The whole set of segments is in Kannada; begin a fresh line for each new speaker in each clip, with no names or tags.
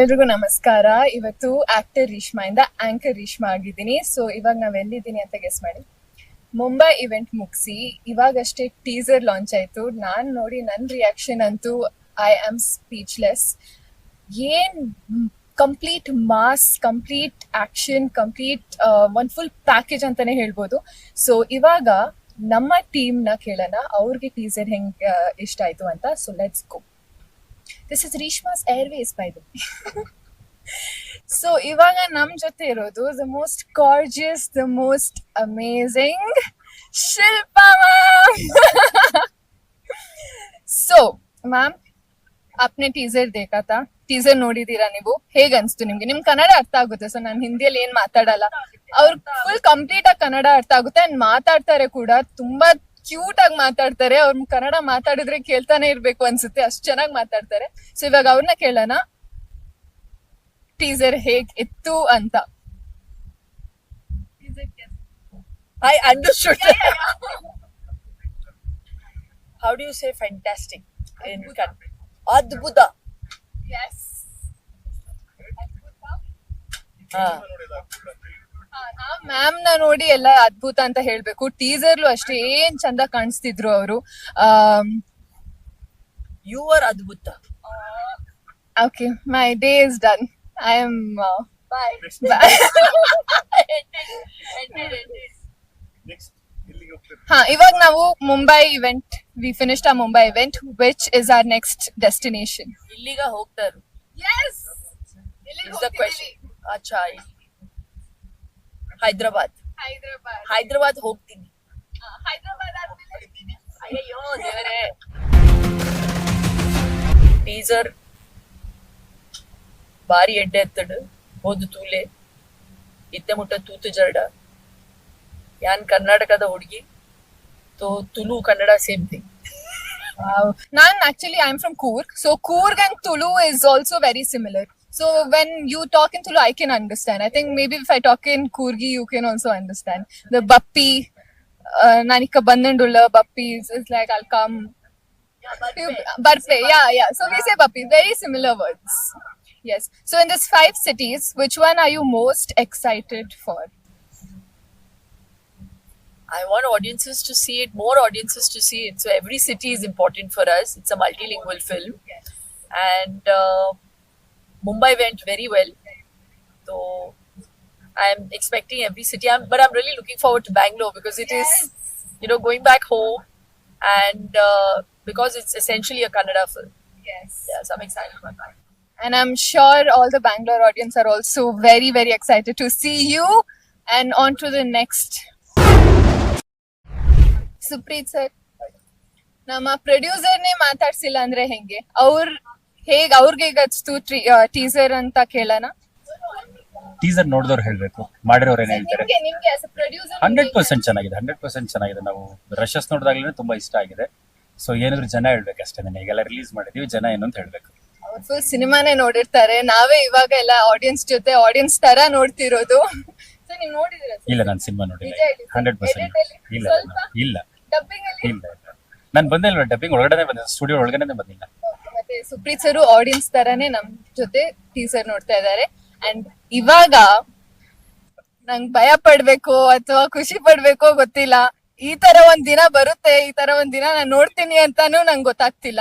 ಎಲ್ರಿಗೂ ನಮಸ್ಕಾರ. ಇವತ್ತು ಆಕ್ಟರ್ ರೀಶ್ಮಾ ಇಂದ ಆಂಕರ್ ರೀಷ್ಮಾ ಆಗಿದ್ದೀನಿ. ಸೊ ಇವಾಗ ನಾವ್ ಎಲ್ಲಿದ್ದೀನಿ ಅಂತ ಗೆಸ್ ಮಾಡಿ. ಮುಂಬೈ ಇವೆಂಟ್ ಮುಗಿಸಿ, ಇವಾಗಷ್ಟೇ ಟೀಸರ್ ಲಾಂಚ್ ಆಯ್ತು. ನಾನ್ ನೋಡಿ ನನ್ ರಿಯಾಕ್ಷನ್ ಅಂತೂ ಐ ಆಮ್ ಸ್ಪೀಚ್ಲೆಸ್ ಏನ್ complete mass complete action complete ಒಂದ್ ಫುಲ್ ಪ್ಯಾಕೇಜ್ ಅಂತಾನೆ ಹೇಳ್ಬೋದು. ಸೊ ಇವಾಗ ನಮ್ಮ ಟೀಮ್ನ ಕೇಳೋಣ. ಅವ್ರಿಗೆ ಟೀಸರ್ ಹೆಂಗ್ ಇಷ್ಟ ಆಯ್ತು ಅಂತ. So let's go this is Reeshma's airways by the so ಇವಾಗ ನಮ್ ಜೊತೆ ಇರೋದು the most gorgeous the most amazing Shilpa so ma'am ಅಪ್ನೆ teaser ದೇಕಾತ ಟೀಸರ್ ನೋಡಿದೀರಾ ನೀವು? ಹೇಗ ಅನ್ಸ್ತು ನಿಮ್ಗೆ? ನಿಮ್ ಕನ್ನಡ ಅರ್ಥ ಆಗುತ್ತೆ ಸೊ ನಾನು ಹಿಂದಿಯಲ್ಲಿ ಏನ್ ಮಾತಾಡಲ್ಲ. ಅವ್ರ ಫುಲ್ ಕಂಪ್ಲೀಟ್ ಆಗಿ ಕನ್ನಡ ಅರ್ಥ ಆಗುತ್ತೆ ಅಂಡ್ ಮಾತಾಡ್ತಾರೆ ಕೂಡ ತುಂಬಾ ಕ್ಯೂಟ್ ಆಗಿ ಮಾತಾಡ್ತಾರೆ. ಅವ್ರ ಕನ್ನಡ ಮಾತಾಡಿದ್ರೆ ಕೇಳ್ತಾನೆ ಇರ್ಬೇಕು ಅನ್ಸುತ್ತೆ. ಅಷ್ಟು ಚೆನ್ನಾಗಿ ಮಾತಾಡ್ತಾರೆ. ಸೊ ಇವಾಗ ಅವ್ರನ್ನ ಕೇಳೋಣ. ಟೀಸರ್ ಹೇಗ್ ಇತ್ತು ಅಂತ.
I understood. How do you say fantastic ಅದ್ಭುತ. ಹಾ.
ಮ್ಯಾಮ್ನ ನೋಡಿ ಎಲ್ಲ ಅದ್ಭುತ ಅಂತ ಹೇಳ್ಬೇಕು. ಟೀಸರ್ಲು ಅಷ್ಟೇ ಏನ್ ಚಂದ ಕಾಣಿಸ್ತಿದ್ರು ಅವರು.
ಯು ಆರ್ ಅದ್ಭುತ.
Okay my day is done I am
bye
ಹಾ ಇವಾಗ ನಾವು ಮುಂಬೈ ಇವೆಂಟ್ ವಿ ಫಿನಿಶ್ಡ್ ಆ Mumbai event which is our next destination
ಇಲ್ಲಿಗ ಹೋಗ್ತಾರು. ಅಚ್ಚಾ ಹೈದ್ರಾಬಾದ್
ಹೈದರಾಬಾದ್
ಹೈದ್ರಾಬಾದ್ ಹೋಗ್ತೀನಿ
ಹೈದರಾಬಾದ್
ಅಯ್ಯಯ್ಯೋ ದೇವರೇ ಟೀಸರ್ ಬಾರಿ ಎಡ್ಡೆ ಎತ್ತಡು ಹೋದು ತೂಲೆ ಇತ್ತೆ ಮುಟ್ಟ ತೂತು ಜರಡ ಯಾನ್ ಕರ್ನಾಟಕದ ಹುಡುಗಿ ತೋ Tulu Kannada same thing
Wow. Nan actually I'm from Coorg. So Coorg and Tulu is also very similar. So when you talk in Tulu, I can understand. I think maybe if I talk in Kurgi, you can also understand. The Bappi, uh, Nanika Bandandulla, Bappi is, like I'll come. Barpe, yeah, yeah. So we say Bappi, very similar words. Yes. So in these five cities, which one are you most excited for?
I want audiences to see it, more audiences to see it. So every city is important for us. It's a multilingual film, and uh, Mumbai went very well. So I'm expecting every city. I'm, but I'm really looking forward to Bangalore because it is, you know, going back home, and uh, because it's essentially a Kannada film.
Yes.
Yeah, so I'm excited about that.
And I'm sure all the Bangalore audience are also very, very excited to see you. And on to the next. Supreet sir ನಮ್ಮ ಪ್ರೊಡ್ಯೂಸರ್ನೇ ಮಾತಾಡ್ಸಿಲ್ಲ ಅಂದ್ರೆ ಹೆಂಗೆ ಅವ್ರ ಹೇಗ್ ಅವ್ರಿಗೆ ಈಗ ಟೀಸರ್ ಅಂತ ಕೇಳೋಣ?
ಟೀಸರ್ ನೋಡಿದವ್ರು ಹೇಳ್ಬೇಕು. ಮಾಡಿರೋರು ಏನ್ ಹೇಳ್ತಾರೆ? ಹಂಡ್ರೆಡ್ ಪರ್ಸೆಂಟ್ ಚೆನ್ನಾಗಿದೆ ಹಂಡ್ರೆಡ್ ಪರ್ಸೆಂಟ್ ಚೆನ್ನಾಗಿದೆ. ನಾವು ರಶಸ್ ನೋಡಿದಾಗ್ಲೇ ತುಂಬಾ ಇಷ್ಟ ಆಗಿದೆ. ಸೊ ಏನಾದ್ರು ಜನ ಹೇಳ್ಬೇಕು ಅಷ್ಟೇ ಈಗೆಲ್ಲ ರಿಲೀಸ್ ಮಾಡಿದೀವಿ ಜನ ಏನು ಅಂತ ಹೇಳ್ಬೇಕು.
ಫುಲ್ ಸಿನಿಮಾನೇ ನೋಡಿರ್ತಾರೆ. ನಾವೇ ಇವಾಗ ಎಲ್ಲ ಆಡಿಯನ್ಸ್ ಜೊತೆ ಆಡಿಯನ್ಸ್ ತರ ನೋಡ್ತಿರೋದು.
ಇಲ್ಲ ನಾನು ಸಿನಿಮಾ ನೋಡಿಲ್ಲ. ಹಂಡ್ರೆಡ್ ಪರ್ಸೆಂಟ್ ಇಲ್ಲ ಇಲ್ಲ?
ಇಲ್ಲ.
ಇಲ್ಲ ನಾನು ಬಂದಿಲ್ಲ ಡಬ್ಬಿಂಗ್ ಒಳಗಡೆ ಬಂದಿಲ್ಲ. ಸ್ಟುಡಿಯೋ ಒಳಗಡೆ ಬಂದಿಲ್ಲ.
ಮತ್ತೆ ಸುಪ್ರೀತ್ ಸರ್ ಆಡಿಯನ್ಸ್ ತರಾನೇ ನಮ್ ಜೊತೆ ಟೀಸರ್ ನೋಡ್ತಾ ಇದ್ದಾರೆ ಅಂಡ್ ಇವಾಗ ನಂಗ್ ಭಯ ಪಡ್ಬೇಕು ಅಥವಾ ಖುಷಿ ಪಡ್ಬೇಕೋ ಗೊತ್ತಿಲ್ಲ ಈ ತರ ಒಂದ್ ದಿನ ಬರುತ್ತೆ ಈ ತರ ಒಂದ್ ದಿನ ನಾನ್ ನೋಡ್ತೀನಿ ಅಂತಾನು ನಂಗೆ ಗೊತ್ತಾಗ್ತಿಲ್ಲ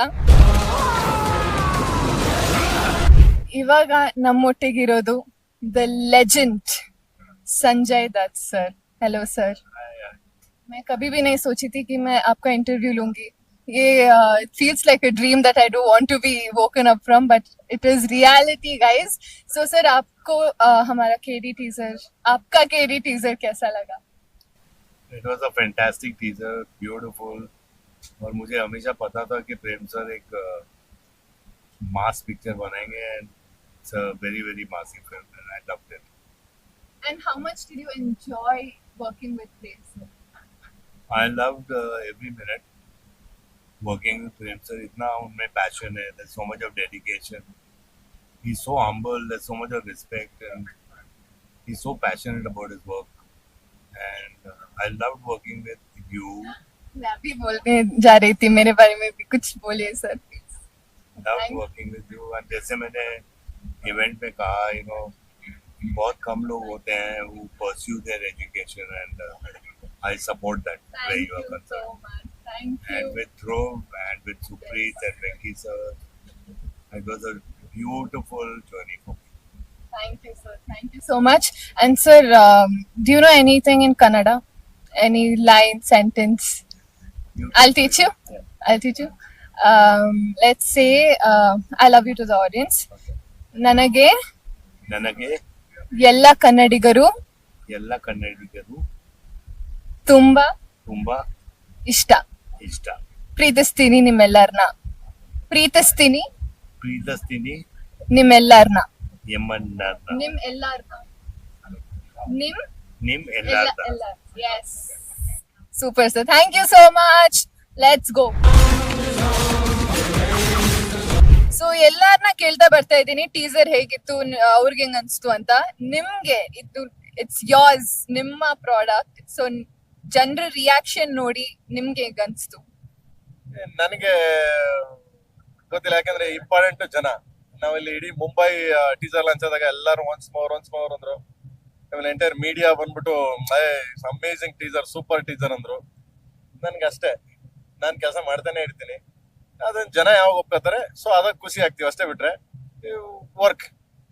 ಇವಾಗ ನಮ್ಮೊಟ್ಟಿಗಿರೋದು the legend Sanjay Dutt sir hello sir मैं कभी भी नहीं सोची थी कि मैं आपका इंटरव्यू लूंगी yeah it feels like a dream that I don't want to be woken up from but it is reality guys so sir आपको uh, हमारा केडी टीजर आपका केडी टीजर कैसा लगा
it was a fantastic teaser beautiful और मुझे हमेशा पता था कि प्रेम सर एक मास पिक्चर बनाएंगे and it's a very very massy film and I loved it
and how much did you enjoy working with Prem sir
I loved every minute Working with Prem sir इतना उनमें पैशन है there's so much of dedication he's so humble there's so much of respect and he's so passionate about his work and uh, I loved working with you
मैं अभी बोलने जा रही थी मेरे बारे में भी कुछ बोलिए
sir
love
working with you and जैसे मैंने इवेंट में कहा यू नो बहुत कम लोग होते हैं who pursue their education and uh, I support that where you are concerned.
much. Thank you.
And with Dhruv and with Supreet and Venki sir, it was a beautiful journey for me.
Thank you, sir. Thank you so much. And sir, um, do you know anything in Kannada? Any line, sentence?
You
I'll teach you.
Yeah.
I'll teach you. Um, let's say, uh, I love you to the audience. nanage
ನನಗೆ
ಎಲ್ಲ ಕನ್ನಡಿಗರು
ಎಲ್ಲ ಕನ್ನಡಿಗರು
ತುಂಬಾ
ತುಂಬಾ
ಇಷ್ಟ
ಇಷ್ಟ.
ಪ್ರೀತಿಸ್ತೀನಿ ನಿಮ್ಮೆಲ್ಲರನ್ನ ಪ್ರೀತಿಸ್ತೀನಿ
ಪ್ರೀತಿಸ್ತೀನಿ
ನಿಮ್ಮೆಲ್ಲರನ್ನ ನಿಮ್ ಎಲ್ಲಾರ್ನ ನಿಮ್
ನಿಮ್
ಎಲ್ಲ yes super sir thank you so much let's go so ಎಲ್ಲಾರ್ನ ಕೇಳ್ತಾ ಬರ್ತಾ ಇದ್ದೀನಿ. ಟೀಸರ್ ಹೇಗಿತ್ತು ಅವ್ರಿಗೆ ಹೆಂಗ್ ಅನ್ಸ್ತು ಅಂತ. ನಿಮ್ಗೆ ಇದು ಇಟ್ಸ್ ಯೋರ್ಸ್ ನಿಮ್ಮ ಪ್ರಾಡಕ್ಟ್ ಸೊ ಜನರ ರಿಯಾಕ್ಷನ್ ನೋಡಿ ನಿಮ್ಗೆ ಅನ್ಸ್ತು?
ನನಗೆ ಗೊತ್ತಿಲ್ಲ, ಯಾಕಂದ್ರೆ ಇಂಪಾರ್ಟೆಂಟ್ ಜನ. ನಾವಿಲ್ಲಿ ಇಡೀ ಮುಂಬೈ ಟೀಸರ್ ಲಾಂಚ್ ಆದಾಗ ಎಲ್ಲರೂ ಒನ್ಸ್ ಮೋರ್ ಒನ್ಸ್ ಮೋರ್ ಅಂದ್ರು. ಆಮೇಲೆ ಎಂಟೈರ್ ಮೀಡಿಯಾ ಬಂದ್ಬಿಟ್ಟು ಅಮೇಸಿಂಗ್ ಟೀಸರ್ ಸೂಪರ್ ಟೀಸರ್ ಅಂದ್ರು. ನನ್ಗೆ ಅಷ್ಟೇ. ನಾನು ಕೆಲಸ ಮಾಡ್ತಾನೆ ಇರ್ತೀನಿ. ಅದನ್ನ ಜನ ಯಾವಾಗ ಒಪ್ಕೋತಾರೆ ಸೊ ಅದಕ್ಕೆ ಖುಷಿ ಆಗ್ತೀವಿ ಅಷ್ಟೇ ಬಿಟ್ರೆ ವರ್ಕ್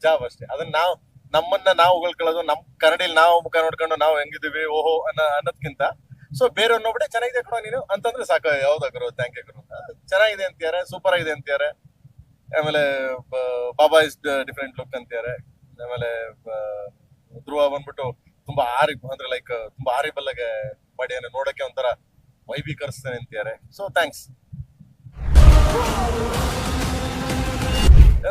ಜಾಬ್ ಅಷ್ಟೇ. ಅದನ್ನ ನಾವು ನಮ್ಮನ್ನ ನಾವು ಉಗಳ್ಕೊಳ್ಳೋದು ನಮ್ ಕನ್ನಡಿಲಿ ನಾವು ಮುಖ ನೋಡ್ಕೊಂಡು ನಾವು ಹೆಂಗಿದೀವಿ ಓಹೋ ಅನ್ನೋ ಅನ್ನೋದ್ಕಿಂತ. ಸೊ ಬೇರೆಯವ್ರು ನೋಡ್ಬಿಟ್ಟೆ ಚೆನ್ನಾಗಿದೆ ಕಣೋ ನೀನು. ಅಂತಂದ್ರೆ ಸಾಕು. ಯಾವ್ದಾ ಗುರು ಥ್ಯಾಂಕ್ ಯು ಚೆನ್ನಾಗಿದೆ ಅಂತಾರೆ ಸೂಪರ್ ಆಗಿದೆ ಅಂತಾರೆ ಆಮೇಲೆ ಬಾಬಾ ಇಸ್ ಡಿಫ್ರೆಂಟ್ ಲುಕ್ ಅಂತಾರೆ ಆಮೇಲೆ ಧ್ರುವ ಬಂದ್ಬಿಟ್ಟು ತುಂಬಾ ಆರಿ ಅಂದ್ರೆ ಲೈಕ್ ತುಂಬಾ ಆರಿಬಲ್ ಆಗಿ ಮಾಡಿ ನೋಡಕ್ಕೆ ಒಂಥರ ವೈಭೀಕರಿಸ್ತಾನೆ ಅಂತಾರೆ ಸೊ ಥ್ಯಾಂಕ್ಸ್ ಆ,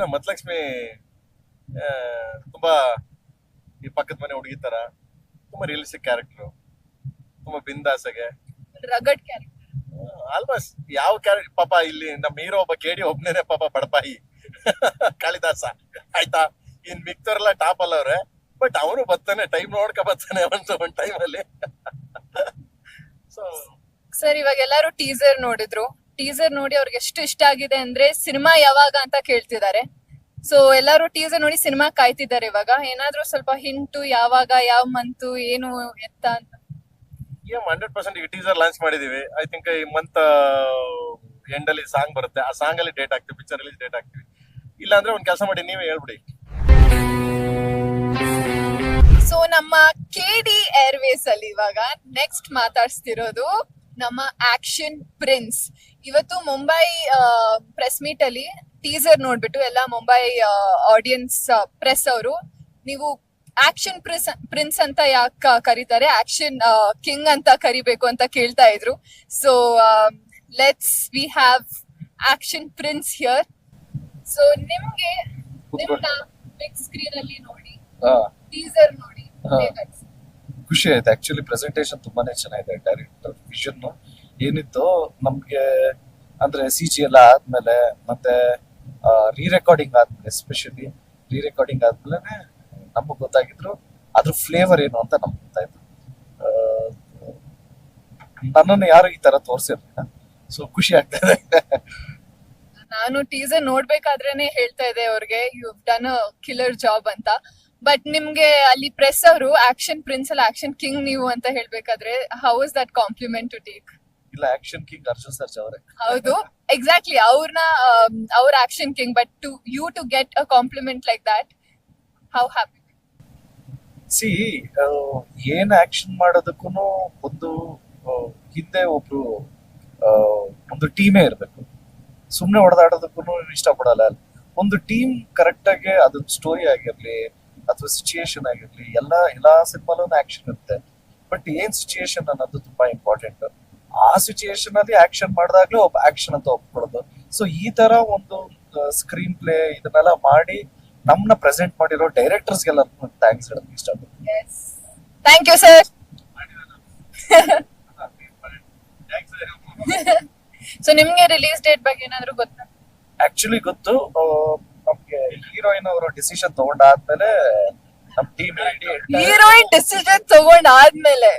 ತುಂಬಾ ಈ ಪಕ್ಕದ ಮನೆ ಹುಡುಗಿ ತರ ತುಂಬಾ ರಿಯಲಿಸ್ಟಿಕ್ ಕ್ಯಾರೆಕ್ಟರ್ ತುಂಬಾ ಬಿಂದಾಸಗೆ.
ರಗಡ್ ಕ್ಯಾರೆಕ್ಟರ್
ಆಲ್ಮೋಸ್ಟ್ ಯಾವ ಕ್ಯಾರೆಕ್ಟರ್ ಪಾಪ ಇಲ್ಲಿ ನಮ್ಮ ಹೀರೋ ಒಬ್ಬ ಕೇಡಿ ಒಬ್ನೇನೆ ಪಾಪ ಬಡಪಾಯಿ. ಕಾಳಿದಾಸ. ಆಯ್ತಾ? ಇನ್ ಮಿಕ್ತವ್ರೆಲ್ಲ ಟಾಪ್ ಅಲ್ಲವ್ರೆ ಬಟ್ ಅವನು ಬರ್ತಾನೆ ಟೈಮ್ ನೋಡ್ಕ ಬರ್ತಾನೆ ಒಂದು ಒಂದ್ ಟೈಮ್ ಅಲ್ಲಿ. ಸೊ
ಸರ್ ಇವಾಗ ಎಲ್ಲರೂ ಟೀಸರ್ ನೋಡಿದ್ರು. ಟೀಸರ್ ನೋಡಿ ಅವ್ರಿಗೆ ಎಷ್ಟು ಇಷ್ಟ ಆಗಿದೆ ಅಂದ್ರೆ ಸಿನಿಮಾ ಯಾವಾಗ? ಅಂತ ಕೇಳ್ತಿದ್ದಾರೆ. ಸೊ ಎಲ್ಲರೂ ಟೀಸರ್ ನೋಡಿ ಸಿನಿಮಾ ಕಾಯ್ತಿದ್ದಾರೆ ಇವಾಗ. ಏನಾದ್ರೂ ಸ್ವಲ್ಪ ಹಿಂಟು ಯಾವಾಗ ಯಾವ ಮಂತು ಏನು ಎತ್ತ ಅಂತ.
ಹಂಡ್ರೆಡ್ ಪರ್ಸೆಂಟ್ ಈಗ ಟೀಸರ್ ಲಾಂಚ್ ಮಾಡಿದೀವಿ. ಐ ಥಿಂಕ್ ಈ ಮಂತ್ ಎಂಡ್ ಅಲ್ಲಿ ಸಾಂಗ್ ಬರುತ್ತೆ. ಆ ಸಾಂಗ್ ಅಲ್ಲಿ ಡೇಟ್ ಆಗ್ತೀವಿ ಪಿಕ್ಚರ್ ರಿಲೀಸ್ ಡೇಟ್ ಆಗ್ತೀವಿ ಇಲ್ಲ ಅಂದ್ರೆ ಒಂದ್ ಕೆಲಸ ಮಾಡಿ ನೀವೇ ಹೇಳ್ಬಿಡಿ.
ಸೊ ನಮ್ಮ ಕೆ ಡಿ ಏರ್ವೇಸ್ ಅಲ್ಲಿ ಇವಾಗ ನೆಕ್ಸ್ಟ್ ಮಾತಾಡ್ಸ್ತಿರೋದು ನಮ್ಮ ಆಕ್ಷನ್ ಪ್ರಿನ್ಸ್ ಇವತ್ತು ಮುಂಬೈ ಪ್ರೆಸ್ ಮೀಟ್ ಅಲ್ಲಿ ಟೀಸರ್ ನೋಡ್ಬಿಟ್ಟು ಎಲ್ಲ ಮುಂಬೈ ಆಡಿಯನ್ಸ್ ಪ್ರೆಸ್ ಅವರು ನೀವು ಆಕ್ಷನ್ ಪ್ರಿನ್ಸ್ ಪ್ರಿನ್ಸ್ ಅಂತ ಯಾಕೆ ಕರೀತಾರೆ? ಆಕ್ಷನ್ ಕಿಂಗ್ ಅಂತ ಕರಿಬೇಕು ಅಂತ ಕೇಳ್ತಾ ಇದ್ರು. So let's we have action prince here so ನಿಮ್ಗೆ ನಿಮ್ನ ಬಿಗ್ ಸ್ಕ್ರೀನ್ ಅಲ್ಲಿ ನೋಡಿ ಟೀಸರ್ ನೋಡಿ
ಖುಷಿ ಆಯ್ತು. ಆಕ್ಚುಲಿ ಪ್ರೆಸೆಂಟೇಶನ್ ತುಂಬಾನೇ ಚೆನ್ನಾಗಿದೆ ಡೈರೆಕ್ಟರ್ ವಿಷನ್ ಏನಿತ್ತು ನಮ್ಗೆ ಅಂದ್ರೆ ಸಿ ಜಿ ಎಲ್ಲ ಆದ್ಮೇಲೆ ಮತ್ತೆ ರೀ ರೆಕಾರ್ಡಿಂಗ್ ಆದ್ಮೇಲೆ ಎಸ್ಪೆಷಲಿ ರೀ ರೆಕಾರ್ಡಿಂಗ್ ಆದ್ಮೇಲೆ ನಮಗೆ ಗೊತ್ತಾಗಿದ್ರು ಅದ್ರ ಫ್ಲೇವರ್ ಏನು ಅಂತ ನಮ್ಗೆ ಗೊತ್ತಾಯ್ತು. ನನ್ನನ್ನು ಯಾರು ಈ ತರ ತೋರಿಸಿರ್ಲಿಲ್ಲ. ಸೊ, ಖುಷಿ ಆಗ್ತಾ ಇದೆ.
ನಾನು ಟೀಸರ್ ನೋಡ್ಬೇಕಾದ್ರೇನೆ ಹೇಳ್ತಾ ಇದ್ದೆ ಅವ್ರಿಗೆ ಯು ಡನ್ ಕಿಲ್ಲರ್ ಜಾಬ್ ಅಂತ. ಬಟ್ ನಿಮ್ಗೆ ಅಲ್ಲಿ ಪ್ರೆಸ್ ಅವರು ಆಕ್ಷನ್ ಪ್ರಿನ್ಸ್ ಅಲ್ಲ ಆಕ್ಷನ್ ಕಿಂಗ್ ನೀವು ಅಂತ ಹೇಳ್ಬೇಕಾದ್ರೆ how is that compliment to take
ಇಲ್ಲ ಆಕ್ಷನ್ ಕಿಂಗ್ ಅರ್ಜುನ್ ಸರ್ಜ್ ಅವರೇ.
ಹೌದು ಎಕ್ಸಾಕ್ಟ್ಲಿ ಅವ್ರನ್ನ ಅವ್ರ action king but to you to get a compliment like that how happy
C ಏನ್ ಆಕ್ಷನ್ ಮಾಡೋದಕ್ಕೂ ಒಂದು ಹಿಂದೆ ಒಬ್ರು ಒಂದು ಟೀಮೇ ಇರಬೇಕು. ಸುಮ್ಮನೆ ಹೊಡೆದಾಡೋದಕ್ಕೂ ಇಷ್ಟಪಡಲ್ಲ. ಅಲ್ಲಿ ಒಂದು ಟೀಮ್ ಕರೆಕ್ಟ್ ಆಗಿ ಅದೊಂದು ಸ್ಟೋರಿ ಆಗಿರ್ಲಿ ಅಥವಾ ಸಿಚುಯೇಷನ್ ಆಗಿರ್ಲಿ ಎಲ್ಲ ಎಲ್ಲ ಸಿನಿಮಾಲೂ ಆಕ್ಷನ್ ಇರುತ್ತೆ. ಬಟ್ ಏನ್ ಸಿಚುಯೇಷನ್ ಅನ್ನೋದು ತುಂಬಾ ಇಂಪಾರ್ಟೆಂಟ್ ಆ ಸಿಚುಯೇಷನ್ ಅಲ್ಲಿ ಆಕ್ಷನ್ ಮಾಡಿದಾಗ್ಲೂ ಒಬ್ಬ ಆಕ್ಷನ್ ಅಂತ ಒಪ್ಕೊಳ್ಳೋದು ಸೊ ಈ ತರ ಒಂದು ಸ್ಕ್ರೀನ್ ಪ್ಲೇ ಇದನ್ನೆಲ್ಲ ಮಾಡಿ ನಮ್ನ ಪ್ರೆಸೆಂಟ್ ಮಾಡಿರೋ ಡೈರೆಕ್ಟರ್ಸ್ಗೆಲ್ಲ ಥ್ಯಾಂಕ್ಸ್ ಹೇಳಕ್ ಇಷ್ಟಪಡ್ತೀನಿ.
ಥ್ಯಾಂಕ್ ಯು ಸರ್ ಸೊ ನಿಮ್ಗೆ ರಿಲೀಸ್ ಡೇಟ್ ಬಗ್ಗೆ ಏನಾದ್ರು ಗೊತ್ತಾ?
ಆಕ್ಚುಲಿ ಗೊತ್ತು. ನಮ್ಗೆ ಹೀರೋಯಿನ್ ಅವರು ಡಿಸಿಷನ್ ತಗೊಂಡಾದ್ಮೇಲೆ ನಮ್ ಟೀಮ್
ಹೀರೋಯಿನ್ ಡಿಸಿಷನ್ ತಗೊಂಡ್ ಆದ್ಮೇಲೆ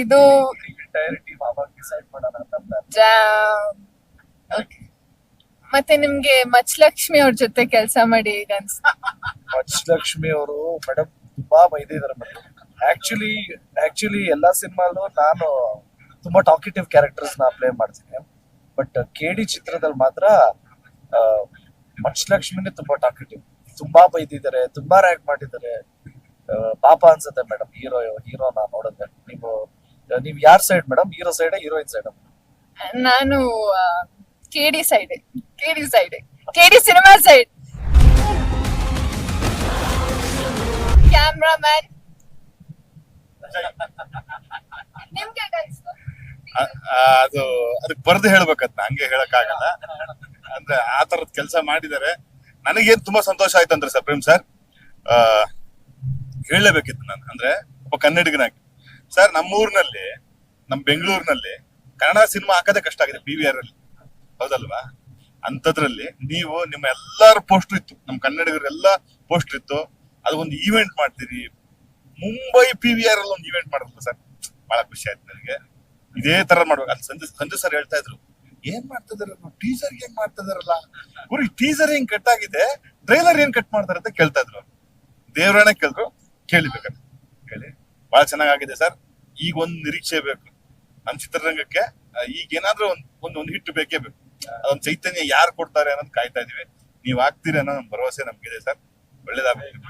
ಇದು
ಅವಾಗ ಡಿಸೈಡ್ ಮಾಡೋಣ.
ಮತ್ತೆ ನಿಮ್ಗೆ ಮಚ್ಲಕ್ಷ್ಮಿ ಅವ್ರ ಜೊತೆ ಕೆಲಸ ಮಾಡಿ ಈಗ
ಲಕ್ಷ್ಮಿ ಅವರು ಮೇಡಮ್ ತುಂಬಾ ಬೈದಿದ್ದಾರೆ ಮೇಡಮ್ ಆಕ್ಚುಲಿ ಆಕ್ಚುಲಿ ಎಲ್ಲಾ ಸಿನಿಮಾಲು ನಾನು ತುಂಬಾ ಟಾಕಿಟಿವ್ ಕ್ಯಾರೆಕ್ಟರ್ಸ್ನ ಪ್ಲೇ ಮಾಡ್ತೀನಿ. ಬಟ್ ಕೆಡಿ ಚಿತ್ರದಲ್ಲಿ ಮಾತ್ರ ಲಕ್ಷ್ಮಿನೇ ತುಂಬಾ ಟಾಕಿಟಿವ್ ತುಂಬಾ ಬೈದಿದ್ದಾರೆ ತುಂಬಾ ರ್ಯಾಕ್ ಮಾಡಿದ್ದಾರೆ ಪಾಪ ಅನ್ಸುತ್ತೆ ಮೇಡಮ್ ಹೀರೋ ಹೀರೋನ ನೋಡಿದ್ರೆ ನೀವು ನೀವ್ ಯಾರ್ side madam hero side heroine side
ನಾನು KD side KD side KD cinema side cameraman ನಿಮ್ಗೆ
ಅದು ಅದಕ್ಕೆ ಬರ್ದು ಹೇಳ್ಬೇಕದ್ನ ಹಂಗೆ ಹೇಳಕ್ಕಾಗಲ್ಲ. ಅಂದ್ರೆ ಆ ತರದ್ ಕೆಲಸ ನನಗೆ ಏನು ತುಂಬಾ ಸಂತೋಷ ಆಯ್ತು ಅಂದ್ರೆ ಸರ್ ಪ್ರೇಮ್ ಸರ್ ಆ ಹೇಳಲೇಬೇಕಿತ್ತು ನಾನು. ಅಂದ್ರೆ ಒಬ್ಬ ಕನ್ನಡಿಗನಾಗಿ. ಸರ್, ನಮ್ಮೂರ್ನಲ್ಲಿ, ನಮ್ ಬೆಂಗಳೂರಿನಲ್ಲಿ ಕನ್ನಡ ಸಿನಿಮಾ ಹಾಕೋದೇ ಕಷ್ಟ ಆಗಿದೆ ಪಿ ವಿ ಆರ್ ಅಲ್ಲಿ. ಹೌದಲ್ವಾ? ಅಂತದ್ರಲ್ಲಿ ನೀವು ನಿಮ್ಮ ಎಲ್ಲಾರು ಪೋಸ್ಟ್ ಇತ್ತು. ನಮ್ಮ ಕನ್ನಡಿಗರೆಲ್ಲ ಪೋಸ್ಟ್ ಇತ್ತು. ಅದು ಒಂದು ಈವೆಂಟ್ ಮಾಡ್ತೀರಿ. ಮುಂಬೈ ಪಿ ವಿ ಆರ್ ಅಲ್ಲಿ ಒಂದು ಈವೆಂಟ್ ಮಾಡಲ್ವಾ ಸರ್. ಬಹಳ ಖುಷಿ ಆಯ್ತು ನನಗೆ. ಇದೇ ತರ ಮಾಡ್ಬೇಕು. ಅಲ್ಲಿ ಸಂಜೆ ಸಂಜೆ ಸರ್ ಹೇಳ್ತಾ ಇದ್ರು, ಏನ್ ಮಾಡ್ತಿದಾರೆ ಟೀಸರ್ ಏನ್ ಮಾಡ್ತಿದಾರಲ್ಲ ಗುರು ಟೀಸರ್ ಹೆಂಗ್ ಕಟ್ ಆಗಿದೆ? ಟ್ರೈಲರ್ ಏನ್ ಕಟ್ ಮಾಡ್ತಾರೆ? ಅಂತ ಕೇಳ್ತಾ ಇದ್ರು ದೇವ್ರನ್ನ ಕೇಳಿದ್ರು. ಕೇಳಿಬೇಕಂತ ಬಹಳ ಚೆನ್ನಾಗಿದೆ ಸರ್. ಈಗ ಒಂದ್ ನಿರೀಕ್ಷೆ ಬೇಕು. ನಮ್ ಚಿತ್ರರಂಗಕ್ಕೆ ಈಗ ಏನಾದ್ರೂ ಒಂದ್ ಒಂದ್ ಒಂದ್ ಹಿಟ್ಟು ಬೇಕೇ ಬೇಕು. ಅದೊಂದ್ ಚೈತನ್ಯ ಯಾರು ಕೊಡ್ತಾರೆ ಅನ್ನೋದು ಕಾಯ್ತಾ ಇದೀವಿ. ನೀವ್ ಆಗ್ತೀರಿ ಅನ್ನೋ ನಮ್ ಭರವಸೆ ನಮ್ಗಿದೆ ಸರ್. ಒಳ್ಳೇದಾಗಬೇಕು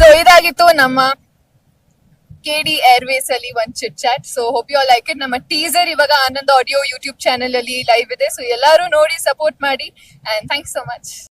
ಸೊ ಇದಾಗಿತ್ತು ನಮ್ಮ ಕೆಡಿ ಏರ್ವೇಸ್ ಅಲ್ಲಿ ಒಂದ್ chit chat so hope you like it ನಮ್ಮ ಟೀಸರ್ ಇವಾಗ ಆನಂದ್ ಆಡಿಯೋ ಯೂಟ್ಯೂಬ್ ಚಾನೆಲ್ ಅಲ್ಲಿ ಲೈವ್ ಇದೆ. ಸೊ ಎಲ್ಲರೂ ನೋಡಿ ಸಪೋರ್ಟ್ ಮಾಡಿ. And thanks so much